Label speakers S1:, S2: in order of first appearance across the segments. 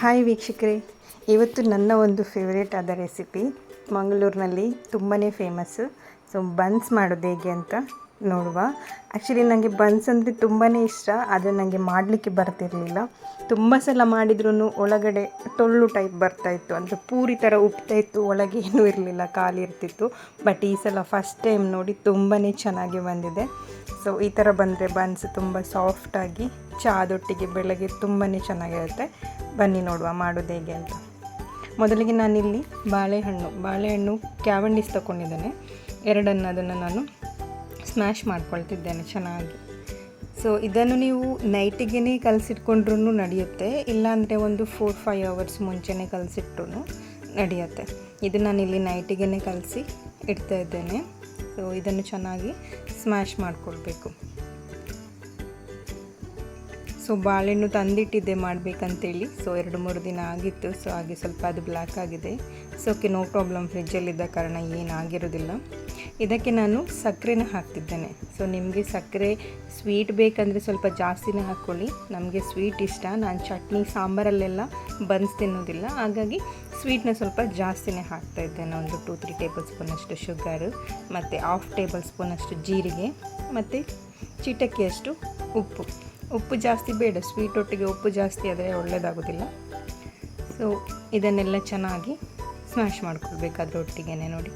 S1: Hi ವೀಕ್ಷಕರೇ, ಇವತ್ತು ನನ್ನ ಒಂದು ಫೇವ್ರೇಟ್ ಆದ ರೆಸಿಪಿ ಮಂಗಳೂರಿನಲ್ಲಿ ತುಂಬಾ ಫೇಮಸ್ಸು ಸೊ ಬನ್ಸ್ ಮಾಡೋದು ಹೇಗೆ ಅಂತ ನೋಡುವ. ಆ್ಯಕ್ಚುಲಿ ನನಗೆ ಬನ್ಸ್ ಅಂದರೆ ತುಂಬಾ ಇಷ್ಟ, ಆದರೆ ನನಗೆ ಮಾಡಲಿಕ್ಕೆ ಬರ್ತಿರಲಿಲ್ಲ. ತುಂಬ ಸಲ ಮಾಡಿದ್ರೂ ಒಳಗಡೆ ಟೊಳ್ಳು ಟೈಪ್ ಬರ್ತಾಯಿತ್ತು ಅಂದರೆ ಪೂರಿ ಥರ ಉಪ್ತಾ ಇತ್ತು, ಒಳಗೆ ಏನೂ ಇರಲಿಲ್ಲ, ಖಾಲಿ ಇರ್ತಿತ್ತು. ಬಟ್ ಈ ಸಲ ಫಸ್ಟ್ ಟೈಮ್ ನೋಡಿ ತುಂಬಾ ಚೆನ್ನಾಗಿ ಬಂದಿದೆ. ಸೊ ಈ ಥರ ಬಂದರೆ ಬನ್ಸ್ ತುಂಬ ಸಾಫ್ಟಾಗಿ ಚಹಾದೊಟ್ಟಿಗೆ ಬೆಳಗ್ಗೆ ತುಂಬಾ ಚೆನ್ನಾಗಿರುತ್ತೆ. ಬನ್ನಿ ನೋಡುವ ಮಾಡೋದು ಹೇಗೆ ಅಂತ. ಮೊದಲಿಗೆ ನಾನಿಲ್ಲಿ ಬಾಳೆಹಣ್ಣು ಬಾಳೆಹಣ್ಣು ಕ್ಯಾವಂಡಿಸ್ ತಗೊಂಡಿದ್ದೇನೆ ಎರಡನ್ನು ಅದನ್ನು ನಾನು ಸ್ಮ್ಯಾಶ್ ಮಾಡ್ಕೊಳ್ತಿದ್ದೇನೆ ಚೆನ್ನಾಗಿ. ಸೊ ಇದನ್ನು ನೀವು ನೈಟಿಗೆ ಕಲಸಿಟ್ಕೊಂಡ್ರೂ ನಡೆಯುತ್ತೆ, ಇಲ್ಲಾಂದರೆ ಒಂದು ಫೋರ್ ಫೈವ್ ಅವರ್ಸ್ ಮುಂಚೆನೇ ಕಲಸಿಟ್ರು ನಡೆಯುತ್ತೆ. ಇದು ನಾನಿಲ್ಲಿ ನೈಟಿಗೆ ಕಲಸಿ ಇಡ್ತಾ ಇದ್ದೇನೆ. ಸೊ ಇದನ್ನು ಚೆನ್ನಾಗಿ ಸ್ಮ್ಯಾಶ್ ಮಾಡಿಕೊಳ್ಬೇಕು. ಸೊ ಬಾಳೆಹಣ್ಣು ತಂದಿಟ್ಟಿದ್ದೆ ಮಾಡಬೇಕಂತೇಳಿ. ಸೊ ಎರಡು ಮೂರು ದಿನ ಆಗಿತ್ತು. ಸೊ ಹಾಗೆ ಸ್ವಲ್ಪ ಅದು ಬ್ಲ್ಯಾಕ್ ಆಗಿದೆ. ಸೊ ಓಕೆ ನೋ ಪ್ರಾಬ್ಲಮ್ ಫ್ರಿಜ್ಜಲ್ಲಿದ್ದ ಕಾರಣ ಏನಾಗಿರೋದಿಲ್ಲ ಇದಕ್ಕೆ ನಾನು ಸಕ್ಕರೆನ ಹಾಕ್ತಿದ್ದೇನೆ. ಸೊ ನಿಮಗೆ ಸಕ್ಕರೆ ಸ್ವೀಟ್ ಬೇಕಂದರೆ ಸ್ವಲ್ಪ ಜಾಸ್ತಿನೇ ಹಾಕ್ಕೊಳ್ಳಿ. ನಮಗೆ ಸ್ವೀಟ್ ಇಷ್ಟ. ನಾನು ಚಟ್ನಿ ಸಾಂಬಾರಲ್ಲೆಲ್ಲ ಬನ್ಸ್ ತಿನ್ನೋದಿಲ್ಲ. ಹಾಗಾಗಿ ಸ್ವೀಟ್ನ ಸ್ವಲ್ಪ ಜಾಸ್ತಿನೇ ಹಾಕ್ತಾ ಇದ್ದೇನೆ. ಒಂದು ಟೂ ತ್ರೀ ಟೇಬಲ್ ಸ್ಪೂನಷ್ಟು ಶುಗರು ಮತ್ತು ಹಾಫ್ ಟೇಬಲ್ ಸ್ಪೂನಷ್ಟು ಜೀರಿಗೆ, ಮತ್ತು ಚಿಟಕಿಯಷ್ಟು ಉಪ್ಪು. ಉಪ್ಪು ಜಾಸ್ತಿ ಬೇಡ ಸ್ವೀಟ್ ಒಟ್ಟಿಗೆ ಉಪ್ಪು ಜಾಸ್ತಿ ಆದರೆ ಒಳ್ಳೆಯದಾಗೋದಿಲ್ಲ ಸೊ ಇದನ್ನೆಲ್ಲ ಚೆನ್ನಾಗಿ ಸ್ಮ್ಯಾಶ್ ಮಾಡ್ಕೊಳ್ಬೇಕು ಅದರೊಟ್ಟಿಗೆ ನೋಡಿ.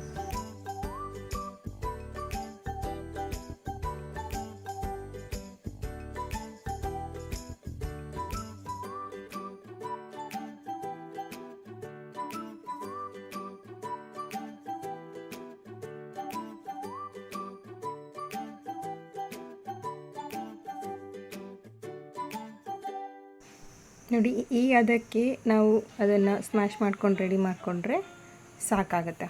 S1: ನೋಡಿ, ಈ ಅದಕ್ಕೆ ನಾವು ಅದನ್ನು ಸ್ಮ್ಯಾಶ್ ಮಾಡ್ಕೊಂಡು ರೆಡಿ ಮಾಡಿಕೊಂಡ್ರೆ ಸಾಕಾಗುತ್ತೆ.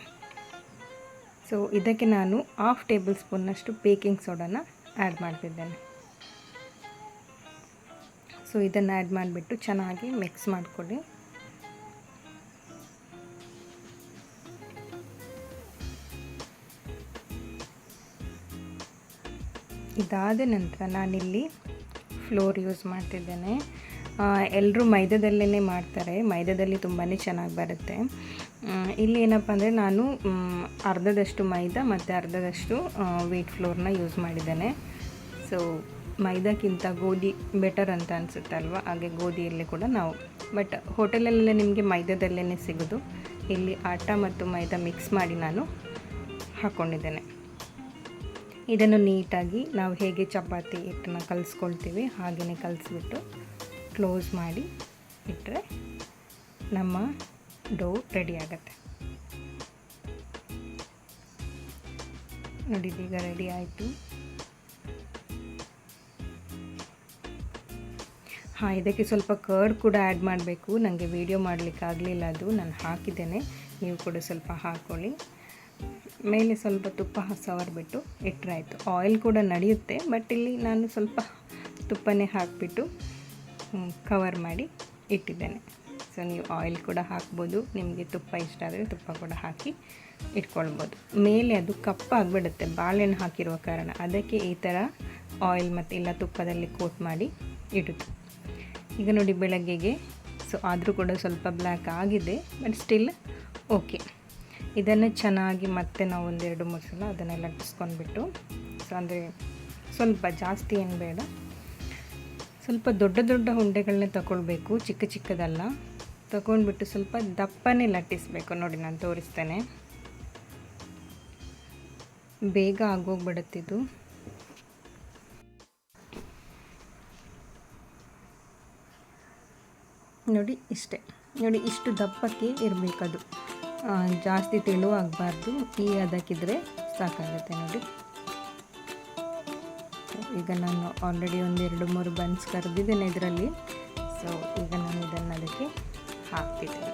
S1: ಸೊ ಇದಕ್ಕೆ ನಾನು ಹಾಫ್ ಟೇಬಲ್ ಸ್ಪೂನ್ನಷ್ಟು ಬೇಕಿಂಗ್ ಸೋಡಾನ ಆ್ಯಡ್ ಮಾಡ್ತಿದ್ದೇನೆ. ಸೊ ಇದನ್ನು ಆ್ಯಡ್ ಮಾಡಿಬಿಟ್ಟು ಚೆನ್ನಾಗಿ ಮಿಕ್ಸ್ ಮಾಡಿಕೊಡಿ ಇದಾದ ನಂತರ ನಾನಿಲ್ಲಿ ಫ್ಲೋರ್ ಯೂಸ್ ಮಾಡ್ತಿದ್ದೇನೆ. ಎಲ್ಲರೂ ಮೈದಾದಲ್ಲೇ ಮಾಡ್ತಾರೆ. ಮೈದಾದಲ್ಲಿ ತುಂಬಾ ಚೆನ್ನಾಗಿ ಬರುತ್ತೆ. ಇಲ್ಲಿ ಏನಪ್ಪ ಅಂದರೆ ನಾನು ಅರ್ಧದಷ್ಟು ಮೈದಾ ಮತ್ತು ಅರ್ಧದಷ್ಟು ವೀಟ್ ಫ್ಲೋರ್ನ ಯೂಸ್ ಮಾಡಿದ್ದೇನೆ. ಸೊ ಮೈದಾಕ್ಕಿಂತ ಗೋಧಿ ಬೆಟರ್ ಅಂತ ಅನಿಸುತ್ತಲ್ವ? ಹಾಗೆ ಗೋಧಿಯಲ್ಲಿ ಕೂಡ ನಾವು ಬಟ್ ಹೋಟೆಲಲ್ಲೆಲ್ಲ ನಿಮಗೆ ಮೈದಾದಲ್ಲೇ ಸಿಗೋದು. ಇಲ್ಲಿ ಆಟ ಮತ್ತು ಮೈದಾ ಮಿಕ್ಸ್ ಮಾಡಿ ನಾನು ಹಾಕ್ಕೊಂಡಿದ್ದೇನೆ ಇದನ್ನು ನೀಟಾಗಿ ನಾವು ಹೇಗೆ ಚಪಾತಿ ಹಿಟ್ಟನ್ನು ಕಲಿಸ್ಕೊಳ್ತೀವಿ ಹಾಗೆಯೇ ಕಲಿಸ್ಬಿಟ್ಟು ಕ್ಲೋಸ್ ಮಾಡಿ ಇಟ್ಟರೆ ನಮ್ಮ ಡೋ ರೆಡಿ ಆಗುತ್ತೆ. ನೋಡಿ ಈಗ ರೆಡಿ ಆಯಿತು. ಹಾಂ, ಇದಕ್ಕೆ ಸ್ವಲ್ಪ ಕರ್ಡ್ ಕೂಡ ಆ್ಯಡ್ ಮಾಡಬೇಕು. ನನಗೆ ವೀಡಿಯೋ ಮಾಡಲಿಕ್ಕೆ ಆಗಲಿಲ್ಲ ಅದು. ನಾನು ಹಾಕಿದ್ದೇನೆ. ನೀವು ಕೂಡ ಸ್ವಲ್ಪ ಹಾಕ್ಕೊಳ್ಳಿ ಮೇಲೆ ಸ್ವಲ್ಪ ತುಪ್ಪ ಸವರ್ಬಿಟ್ಟು ಇಟ್ಟರೆ ಆಯಿತು ಆಯಿಲ್ ಕೂಡ ನಡೆಯುತ್ತೆ ಬಟ್ ಇಲ್ಲಿ ನಾನು ಸ್ವಲ್ಪ ತುಪ್ಪನೇ ಹಾಕಿಬಿಟ್ಟು ಕವರ್ ಮಾಡಿ ಇಟ್ಟಿದ್ದೇನೆ. ಸೊ ನೀವು ಆಯಿಲ್ ಕೂಡ ಹಾಕ್ಬೋದು. ನಿಮಗೆ ತುಪ್ಪ ಇಷ್ಟ ಆದರೆ ತುಪ್ಪ ಕೂಡ ಹಾಕಿ ಇಟ್ಕೊಳ್ಬೋದು. ಮೇಲೆ ಅದು ಕಪ್ಪಾಗಿಬಿಡುತ್ತೆ ಬಾಳೆಹಣ್ಣು ಹಾಕಿರುವ ಕಾರಣ ಅದಕ್ಕೆ ಈ ಥರ ಆಯಿಲ್ ಮತ್ತು ಇಲ್ಲ ತುಪ್ಪದಲ್ಲಿ ಕೋಟ್ ಮಾಡಿ ಇಡುತ್ತೆ ಈಗ ನೋಡಿ ಬೆಳಗ್ಗೆಗೆ. ಸೊ ಆದರೂ ಕೂಡ ಸ್ವಲ್ಪ ಬ್ಲ್ಯಾಕ್ ಆಗಿದೆ ಬಟ್ ಸ್ಟಿಲ್ ಓಕೆ ಇದನ್ನು ಚೆನ್ನಾಗಿ ಮತ್ತೆ ನಾವು ಒಂದೆರಡು ಮೂರು ಸಲ ಅದನ್ನೆಲ್ಲ ಲಟ್ಟಿಸ್ಕೊಂಡ್ಬಿಟ್ಟು ಸೊ ಅಂದರೆ ಸ್ವಲ್ಪ ಜಾಸ್ತಿ ಏನು ಬೇಡ. ಸ್ವಲ್ಪ ದೊಡ್ಡ ದೊಡ್ಡ ಉಂಡೆಗಳನ್ನೇ ತಗೊಳ್ಬೇಕು, ಚಿಕ್ಕ ಚಿಕ್ಕದಲ್ಲ. ತಗೊಂಡ್ಬಿಟ್ಟು ಸ್ವಲ್ಪ ದಪ್ಪನೇ ಲಟ್ಟಿಸ್ಬೇಕು. ನೋಡಿ, ನಾನು ತೋರಿಸ್ತೇನೆ. ಬೇಗ ಆಗೋಗ್ಬಿಡುತ್ತಿದ್ದು ನೋಡಿ, ಇಷ್ಟೇ. ನೋಡಿ, ಇಷ್ಟು ದಪ್ಪಕ್ಕೆ ಇರಬೇಕದು. ಜಾಸ್ತಿ ತೆಳುವಾಗಬಾರ್ದು. ಈ ಅದಕ್ಕಿದ್ರೆ ಸಾಕಾಗುತ್ತೆ ನೋಡಿ. ಈಗ ನಾನು ಆಲ್ರೆಡಿ ಒಂದು ಎರಡು ಮೂರು ಬನ್ಸ್ ಕರೆದಿದ್ದೇನೆ ಇದರಲ್ಲಿ. ಸೊ ಈಗ ನಾನು ಇದನ್ನು ಅದಕ್ಕೆ ಹಾಕ್ತಿದ್ದೇನೆ.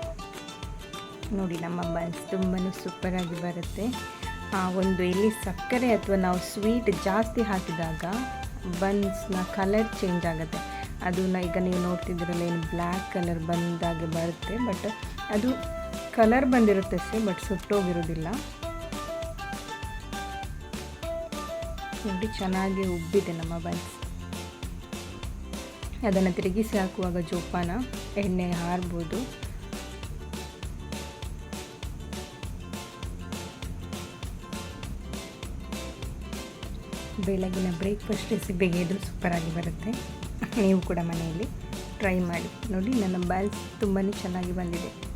S1: ನೋಡಿ, ನಮ್ಮ ಬನ್ಸ್ ತುಂಬಾ ಸೂಪರಾಗಿ ಬರುತ್ತೆ. ಒಂದು ಇಲ್ಲಿ ಸಕ್ಕರೆ ಅಥವಾ ನಾವು ಸ್ವೀಟ್ ಜಾಸ್ತಿ ಹಾಕಿದಾಗ ಬನ್ಸ್ನ ಕಲರ್ ಚೇಂಜ್ ಆಗುತ್ತೆ. ಅದು ಈಗ ನೀವು ನೋಡ್ತಿದ್ರಲ್ಲ ಏನು ಬ್ಲ್ಯಾಕ್ ಕಲರ್ ಬಂದಾಗೆ ಬರುತ್ತೆ ಬಟ್ ಅದು ಕಲರ್ ಬಂದಿರುತ್ತೆ ಅಷ್ಟೇ ಬಟ್ ಸುಟ್ಟೋಗಿರೋದಿಲ್ಲ. ನೋಡಿ ಚೆನ್ನಾಗಿ ಉಬ್ಬಿದೆ ನಮ್ಮ ಬನ್ಸ್. ಅದನ್ನು ತಿರುಗಿಸಿ ಹಾಕುವಾಗ ಜೋಪಾನ, ಎಣ್ಣೆ ಹಾರ್ಬೋದು. ಬೆಳಗಿನ ಬ್ರೇಕ್ಫಾಸ್ಟ್ ರೆಸಿಪಿಗೆ ಇದು ಸೂಪರಾಗಿ ಬರುತ್ತೆ. ನೀವು ಕೂಡ ಮನೆಯಲ್ಲಿ ಟ್ರೈ ಮಾಡಿ. ನೋಡಿ, ನನ್ನ ಬ್ಯಾಲ್ಸ್ ತುಂಬಾ ಚೆನ್ನಾಗಿ ಬಂದಿದೆ.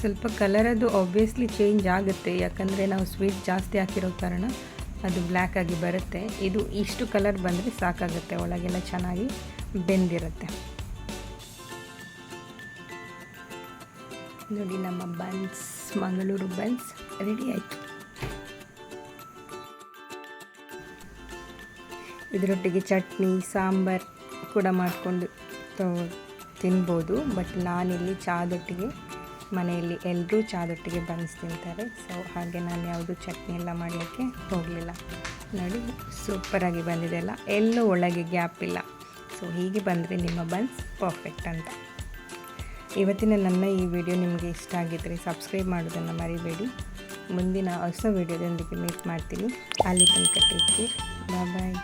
S1: ಸ್ವಲ್ಪ ಕಲರ್ ಅದು ಆಬ್ವಿಯಸ್ಲಿ ಚೇಂಜ್ ಆಗುತ್ತೆ. ಯಾಕಂದರೆ ನಾವು ಸ್ವೀಟ್ ಜಾಸ್ತಿ ಹಾಕಿರೋ ಕಾರಣ ಅದು ಬ್ಲ್ಯಾಕ್ ಆಗಿ ಬರುತ್ತೆ. ಇದು ಇಷ್ಟು ಕಲರ್ ಬಂದರೆ ಸಾಕಾಗುತ್ತೆ. ಒಳಗೆಲ್ಲ ಚೆನ್ನಾಗಿ ಬೆಂದಿರುತ್ತೆ. ನೋಡಿ ನಮ್ಮ ಬನ್ಸ್ ಮಂಗಳೂರು ಬನ್ಸ್ ರೆಡಿ ಆಯಿತು. ಇದರೊಟ್ಟಿಗೆ ಚಟ್ನಿ, ಸಾಂಬಾರ್ ಕೂಡ ಮಾಡಿಕೊಂಡು ತಿನ್ಬೋದು. ಬಟ್ ನಾನಿಲ್ಲಿ ಚಾದೊಟ್ಟಿಗೆ ಮನೆಯಲ್ಲಿ ಎಲ್ಲರೂ ಚಾದೊಟ್ಟಿಗೆ ಬನ್ಸ್ ತಿಂತಾರೆ. ಸೊ ಹಾಗೆ ನಾನು ಯಾವುದು ಚಟ್ನಿ ಎಲ್ಲ ಮಾಡಲಿಕ್ಕೆ ಹೋಗಲಿಲ್ಲ. ನೋಡಿ ಸೂಪರಾಗಿ ಬಂದಿದೆ ಅಲ್ಲ? ಎಲ್ಲೂ ಒಳಗೆ ಗ್ಯಾಪ್ ಇಲ್ಲ. ಸೊ ಹೀಗೆ ಬಂದರೆ ನಿಮ್ಮ ಬನ್ಸ್ ಪರ್ಫೆಕ್ಟ್ ಅಂತ. ಇವತ್ತಿನ ನನ್ನ ಈ ವಿಡಿಯೋ ನಿಮಗೆ ಇಷ್ಟ ಆಗಿದ್ದರೆ ಸಬ್ಸ್ಕ್ರೈಬ್ ಮಾಡೋದನ್ನು ಮರಿಬೇಡಿ. ಮುಂದಿನ ಹೊಸ ವಿಡಿಯೋದೊಂದಿಗೆ ಮೀಟ್ ಮಾಡ್ತೀನಿ. ಅಲ್ಲಿ ತನಕ ಟೇಕ್ ಕೇರ್ ಬಾಯ್